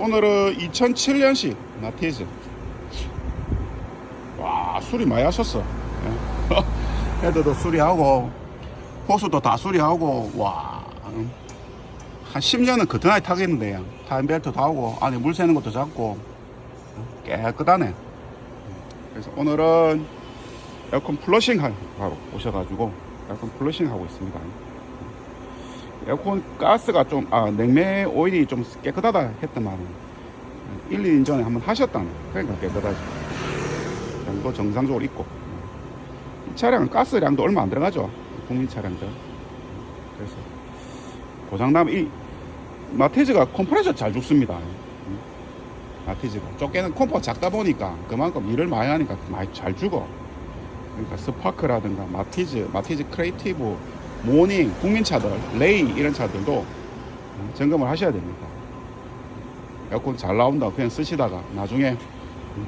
오늘은 2007년식 마티즈. 와, 술이 많이 하셨어. 예. 애들도 수리하고, 호수도 다 수리하고, 와. 음. 한 10년은 그등하게 타겠는데, 요 타임벨트 다 하고, 안에 물 새는 것도 잡고, 깨끗하네. 그래서 오늘은 에어컨 플러싱 하러 오셔가지고, 에어컨 플러싱 하고 있습니다. 에어컨 가스가 좀, 아, 냉매 오일이 좀 깨끗하다 했더만, 1, 2년 전에 한번 하셨다는. 그러니까 깨끗하죠. 정도 정상적으로 있고. 이 차량은 가스량도 얼마 안 들어가죠. 국민 차량들. 그래서, 고장나면 이, 마티즈가 컴프레셔 잘 죽습니다. 음. 마티즈가. 좁게는 컴퍼가 작다 보니까 그만큼 일을 많이 하니까 많이 잘 죽어. 그러니까 스파크라든가 마티즈, 마티즈 크리에이티브, 모닝, 국민차들, 레이 이런 차들도 어, 점검을 하셔야 됩니다. 에어컨 잘 나온다 그냥 쓰시다가 나중에 음,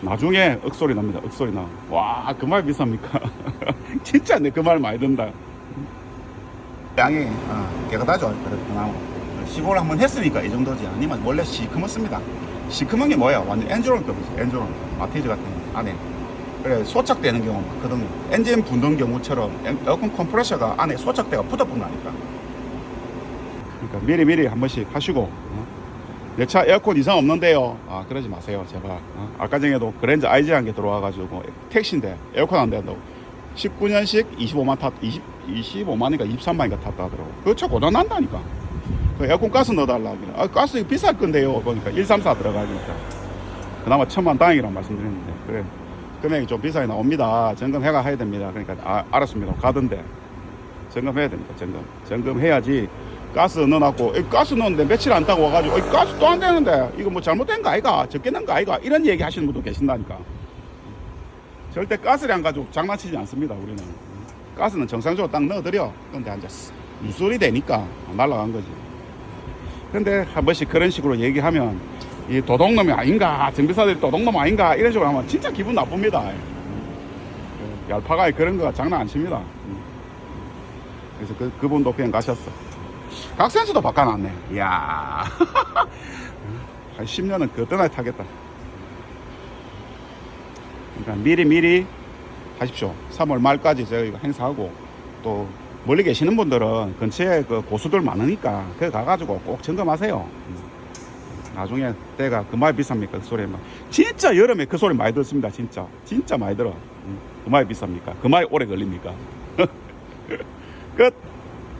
나중에 억소리 납니다. 억소리 나. 와, 그 말 비쌉니까? 진짜 내 그 말 많이 든다. 양이 어, 깨끗하죠. 나오고 시골 한번 했으니까 이 정도지. 아니면 원래 시커멓습니다. 시커먼 게 뭐야? 완전 엔조론급이죠. 엔조론. 마티즈 같은 거 안에. 그래 소착되는 경우 많거든요. 엔진 붓는 경우처럼 에- 에어컨 컴프레셔가 안에 소착대가 붙어붙나니까. 그러니까 미리 미리 한 번씩 하시고 어? 내차 에어컨 이상 없는데요. 아 그러지 마세요 제발. 어? 아까 전에도 그랜저 IG 한 개 들어와가지고 택시인데 에어컨 안 된다고. 19년식 25만 탔 20, 25만인가 23만인가 탔다 하더라고. 그차 고장 난다니까. 그 에어컨 가스 넣어달라 아 가스 비쌀 건데요. 그러니까 134 들어가니까. 그나마 천만 다행이란 말씀드렸는데 그래 금액이 좀 비싸게 나옵니다. 점검해가 해야 됩니다. 그러니까 아, 알았습니다. 가던데. 점검해야 됩니다. 점검. 점검해야지 가스 넣어놨고 이 가스 넣었는데 며칠 안 타고 와가지고 이 가스 또 안 되는데. 이거 뭐 잘못된 거 아이가? 적게 낸거 아이가? 이런 얘기 하시는 분도 계신다니까. 절대 가스량 가지고 장난치지 않습니다 우리는. 가스는 정상적으로 딱 넣어드려. 근데 이제 누설이 되니까 날라간 거지. 근데 한 번씩 그런 식으로 얘기하면 이 도둑놈이 아닌가 정비사들이 도둑놈 아닌가 이런 식으로 하면 진짜 기분 나쁩니다 음. 얄파가이 그런 거가 장난 안 칩니다 음. 그래서 그, 그분도 그냥 가셨어 각센스도 바꿔놨네 이야 한 10년은 그떠나게 타겠다 그러니까 미리 미리 하십시오 3월 말까지 저희가 행사하고 또 멀리 계시는 분들은 근처에 그 고수들 많으니까 거기 가가지고 꼭 점검하세요 음. 나중에 때가 그말 비쌉니까 그 소리 막 진짜 여름에 그 소리 많이 듣습니다 진짜. 진짜 많이 들어. 음. 그말 비쌉니까? 그말 오래 걸립니까? 끝